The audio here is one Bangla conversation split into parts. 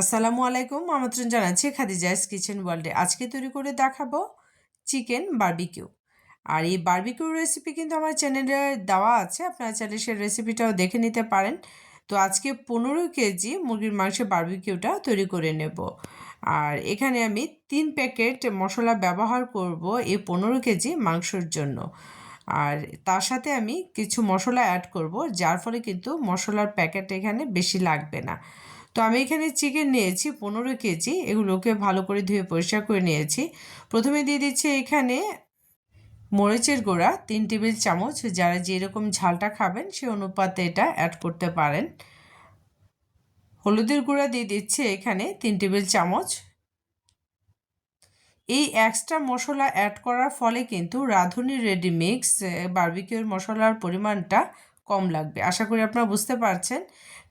আসসালামু আলাইকুম, আমন্ত্রণ জানাচ্ছি খাদিজাস কিচেন ওয়ার্ল্ডে। আজকে তৈরি করে দেখাবো চিকেন বারবিকিউ। আর এই বারবিকিউ রেসিপি কিন্তু আমার চ্যানেলে দেওয়া আছে, আপনারা চাইলে সেই রেসিপিটাও দেখে নিতে পারেন। তো আজকে পনেরো কেজি মুরগির মাংসের বারবিকিউটা তৈরি করে নেব। আর এখানে আমি তিন প্যাকেট মশলা ব্যবহার করব এই পনেরো কেজি মাংসর জন্য। আর তার সাথে আমি কিছু মশলা অ্যাড করব, যার ফলে কিন্তু মশলার প্যাকেট এখানে বেশি লাগবে না। তো আমি এখানে চিকেন নিয়েছি, পনেরো কেজি। এগুলোকে ভালো করে ধুয়ে পরিষ্কার করে নিয়েছি। প্রথমে দিয়ে দিচ্ছি এখানে মরিচের গুঁড়া, তিন টেবিল চামচ। যারা যেরকম ঝালটা খাবেন, সে অনুপাতে এটা অ্যাড করতে পারেন। হলুদের গুঁড়া দিয়ে দিচ্ছে এখানে তিন টেবিল চামচ। এই এক্সট্রা মশলা অ্যাড করার ফলে কিন্তু রাঁধুনি রেডি মিক্স বার্বিকিউর মশলার পরিমাণটা কম লাগবে। আশা করি আপনারা বুঝতে পারছেন।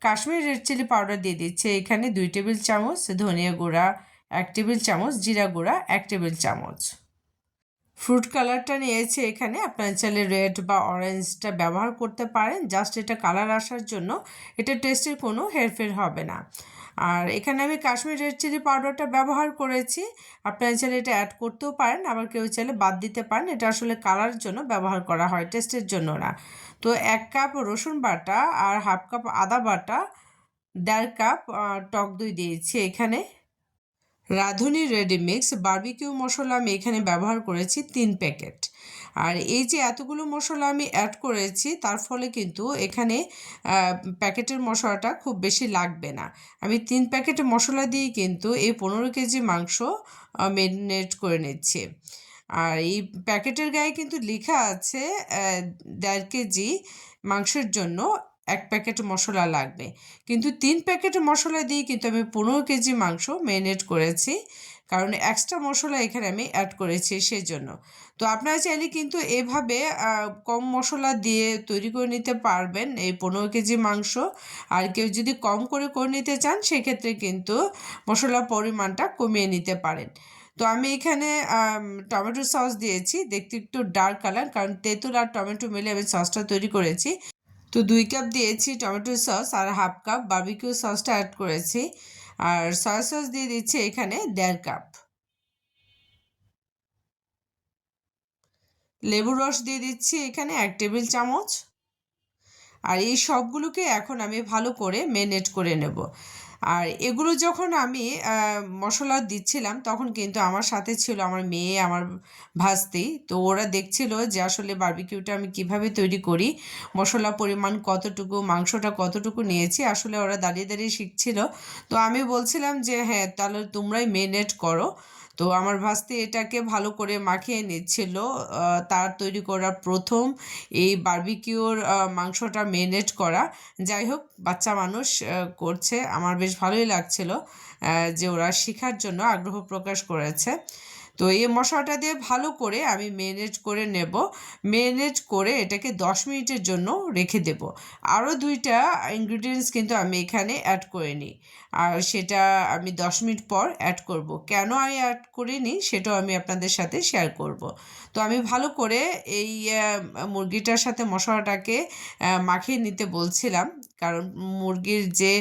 কাশ্মীর রেড চিলি পাউডার দিয়ে দিচ্ছে। এখানে দুই টেবিল চামচ ধনিয়া গুঁড়া, এক টেবিল চামচ জিরা গুঁড়া, এক টেবিল চামচ। ফ্রুট কালারটা নিয়েছে এখানে। আপনার চাইলে রেড বা অরেঞ্জটা ব্যবহার করতে পারেন। জাস্ট এটা কালার আসার জন্য এটা টেস্টের কোনো হেরফের হবে না। আর এখানে আমি কাশ্মীর রেড চিলি পাউডারটা ব্যবহার করেছি। আপনারা চাইলে এটা অ্যাড করতেও পারেন, আবার কেউ চাইলে বাদ দিতে পারেন। এটা আসলে কালার জন্য ব্যবহার করা হয় টেস্টের জন্য না। তো এক কাপ রসুন বাটা আর হাফ কাপ আদা বাটা, দেড় কাপ টক দই দিয়েছি এখানে। রাঁধুনি রেডি মিক্স বার্বিকিউ মশলা আমি এখানে ব্যবহার করেছি তিন প্যাকেট আর এই যে এতগুলো মশলা আমি অ্যাড করেছি, তার ফলে কিন্তু এখানে প্যাকেটের মশলাটা খুব বেশি লাগবে না। আমি তিন প্যাকেট মশলা দিয়ে কিন্তু এই পনেরো কেজি মাংস মেরিনেট করে নিচ্ছি। আর এই প্যাকেটের গায়ে কিন্তু লেখা আছে দেড় কেজি মাংসের জন্য এক প্যাকেট মশলা লাগবে। কিন্তু তিন প্যাকেট মশলা দিয়ে কিন্তু আমি পনেরো কেজি মাংস ম্যারিনেট করেছি। কারণ এক্সট্রা মশলা এখানে আমি অ্যাড করেছি সেই জন্য তো আপনারা চাইলে কিন্তু এভাবে কম মশলা দিয়ে তৈরি করে নিতে পারবেন এই পনেরো কেজি মাংস। আর কেউ যদি কম করে করে নিতে চান, সেক্ষেত্রে কিন্তু মশলার পরিমাণটা কমিয়ে নিতে পারেন। তো আমি এখানে টমেটো সস দিয়েছি। দেখতে একটু ডার্ক কালার কারণ তেঁতুল আর টমেটো মিলে আমি সসটা তৈরি করেছি। তো দুই কাপ দিয়েছি টমেটো সস আর হাফ কাপ বার্বিকিউ সসটা অ্যাড করেছি। আর সয়া সস দিয়ে দিচ্ছি এখানে দেড় কাপ লেবুর রস দিয়ে দিচ্ছি এখানে এক টেবিল চামচ। আর এই সবগুলোকে এখন আমি ভালো করে মেনেট করে নেব। আর এগুলো যখন আমি মশলা দিচ্ছিলাম, তখন কিন্তু আমার সাথে ছিল আমার মেয়ে, আমার ভাস্তি। তো ওরা দেখছিল যে আসলে বার্বিকিউটা আমি কীভাবে তৈরি করি, মশলা পরিমাণ কতটুকু, মাংসটা কতটুকু নিয়েছি, আসলে ওরা দাঁড়িয়ে দাঁড়িয়ে শিখছিল। তো আমি বলছিলাম যে হ্যাঁ তাহলে তোমরাই মেনেট করো। তো আমার ভাস্তি এটাকে ভালো করে মাখিয়ে নিচ্ছিল। তার তৈরি করা প্রথম এই বার্বিকিউর মাংসটা মেরিনেট করা। যাই হোক, বাচ্চা মানুষ করছে। আমার বেশ ভালোই লাগছিল যে ওরা শেখার জন্য আগ্রহ প্রকাশ করেছে। তো এই মশলাটা দিয়ে ভালো করে আমি মেরিনেট করে নেব। মেরিনেট করে এটাকে দশ মিনিটের জন্য রেখে দেব। আরও দুইটা ইনগ্রিডিয়েন্টস কিন্তু আমি এখানে অ্যাড করে নিই। আর সেটা আমি দশ মিনিট পর অ্যাড করব। কেন আমি অ্যাড করিনি সেটাও আমি আপনাদের সাথে শেয়ার করব। তো আমি ভালো করে এই মুরগিটার সাথে মশলাটাকে মাখিয়ে নিতে বলছিলাম। কারণ মুরগির যে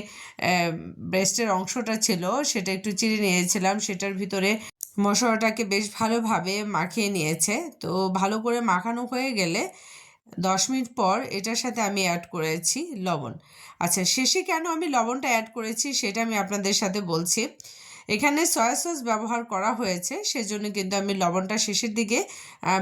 ব্রেস্টের অংশটা ছিল সেটা একটু চিড়ে নিয়েছিলাম। সেটার ভিতরে মশলাটাকে বেশ ভালোভাবে মাখিয়ে নিয়েছে। তো ভালো করে মাখানো হয়ে গেলে দশ মিনিট পর এটার সাথে আমি অ্যাড করেছি লবণ। আচ্ছা শেষে কেন আমি লবণটা অ্যাড করেছি সেটা আমি আপনাদের সাথে বলছি। এখানে সয়া সস ব্যবহার করা হয়েছে, সেজন্য কিন্তু আমি লবণটা শেষের দিকে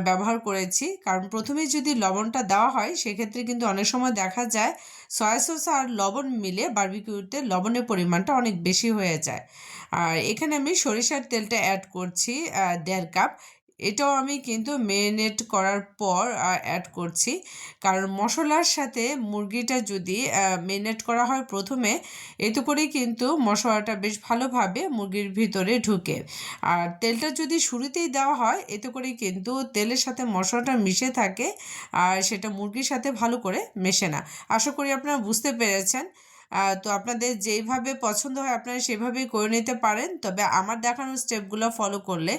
ব্যবহার করেছি। কারণ প্রথমে যদি লবণটা দেওয়া হয়, সেক্ষেত্রে কিন্তু অনেক সময় দেখা যায় সয়া সস আর লবণ মিলে বার্বিকিউতে লবণের পরিমাণটা অনেক বেশি হয়ে যায়। আর এখানে আমি সরিষার তেলটা অ্যাড করছি দেড় কাপ এটাও আমি কিন্তু মেরিনেট করার পর অ্যাড করছি। কারণ মশলার সাথে মুরগিটা যদি মেরিনেট করা হয় প্রথমে, এতে করে কিন্তু মশলাটা বেশ ভালোভাবে মুরগির ভিতরে ঢুকে। আর তেলটা যদি শুরুতেই দেওয়া হয়, এতে করে কিন্তু তেলের সাথে মশলাটা মিশে থাকে, আর সেটা মুরগির সাথে ভালো করে মেশে না। আশা করি আপনারা বুঝতে পেরেছেন। তো আপনাদের যেইভাবে পছন্দ হয়, আপনারা সেভাবেই করে নিতে পারেন। তবে আমার দেখানো স্টেপগুলো ফলো করলে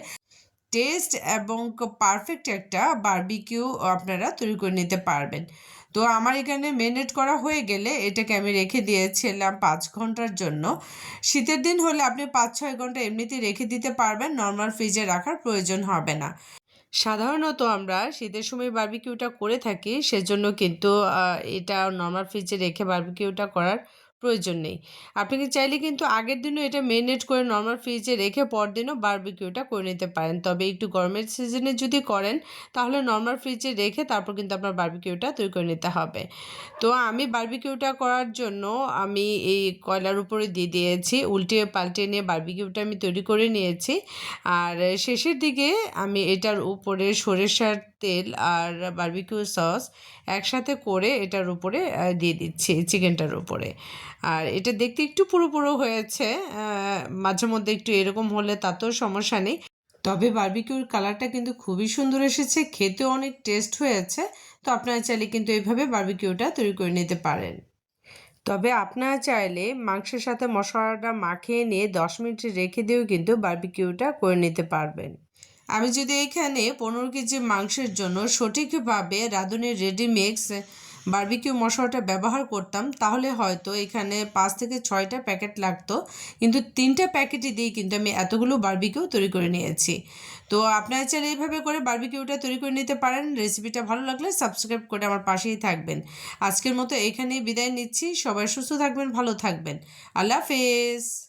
টেস্ট এবং পারফেক্ট একটা বারবিকিউ আপনারা তৈরি করে নিতে পারবেন। তো আমার এখানে মেনেট করা হয়ে গেলে এটাকে আমি রেখে দিয়েছিলাম পাঁচ ঘণ্টার জন্য। শীতের দিন হলে আপনি পাঁচ ছয় ঘণ্টা এমনিতেই রেখে দিতে পারবেন, নর্মাল ফ্রিজে রাখার প্রয়োজন হবে না। সাধারণত আমরা শীতের সময় বারবিকিউটা করে থাকি, সেজন্য কিন্তু এটা নর্মাল ফ্রিজে রেখে বারবিকিউটা করার প্রয়োজন নেই। আপনি কি চাইলে কিন্তু আগের দিনও এটা মেরিনেট করে নর্মাল ফ্রিজে রেখে পরদিনও বারবিকিউটা করে নিতে পারেন। তবে একটু গরমের সিজনে যদি করেন, তাহলে নর্মাল ফ্রিজে রেখে তারপর কিন্তু আপনার বারবিকিউটা তৈরি করে নিতে হবে। তো আমি বারবিকিউটা করার জন্য আমি এই কয়লার উপরে দিয়ে দিয়েছি, উল্টিয়ে পাল্টে নিয়ে বারবিকিউটা আমি তৈরি করে নিয়েছি। আর শেষের দিকে আমি এটার উপরে সরিষার তেল আর বারবিকিউ সস একসাথে করে এটার উপরে দিয়ে দিচ্ছি চিকেনটার উপরে। আর এটা দেখতে একটু পুরো পুরো হয়েছে মাঝে মধ্যে একটু এরকম হলে তাতেও সমস্যা নেই। তবে বারবিকিউর কালারটা কিন্তু খুবই সুন্দর এসেছে, খেতেও অনেক টেস্ট হয়েছে, তো আপনারা চাইলে কিন্তু এইভাবে বার্বিকিউটা তৈরি করে নিতে পারেন। তবে আপনারা চাইলে মাংসের সাথে মশলাটা মাখিয়ে নিয়ে দশ মিনিট রেখে দিয়েও কিন্তু বার্বিকিউটা করে নিতে পারবেন। আমি যদি এখানে পনেরো কেজি মাংসের জন্য সঠিকভাবে রাঁধুনির রেডি মিক্স বারবিকিউ মশলাটা ব্যবহার করতাম, তাহলে হয়তো এখানে পাঁচ থেকে ছয়টা প্যাকেট লাগতো। কিন্তু তিনটা প্যাকেটই দিয়ে কিন্তু আমি এতগুলো বারবিকিউ তৈরি করে নিয়েছি। তো আপনারা চাইলে এইভাবে করে বার্বিকিউটা তৈরি করে নিতে পারেন। রেসিপিটা ভালো লাগলে সাবস্ক্রাইব করে আমার পাশেই থাকবেন। আজকের মতো এখানেই বিদায় নিচ্ছি। সবাই সুস্থ থাকবেন, ভালো থাকবেন। আল্লাহ হাফেজ।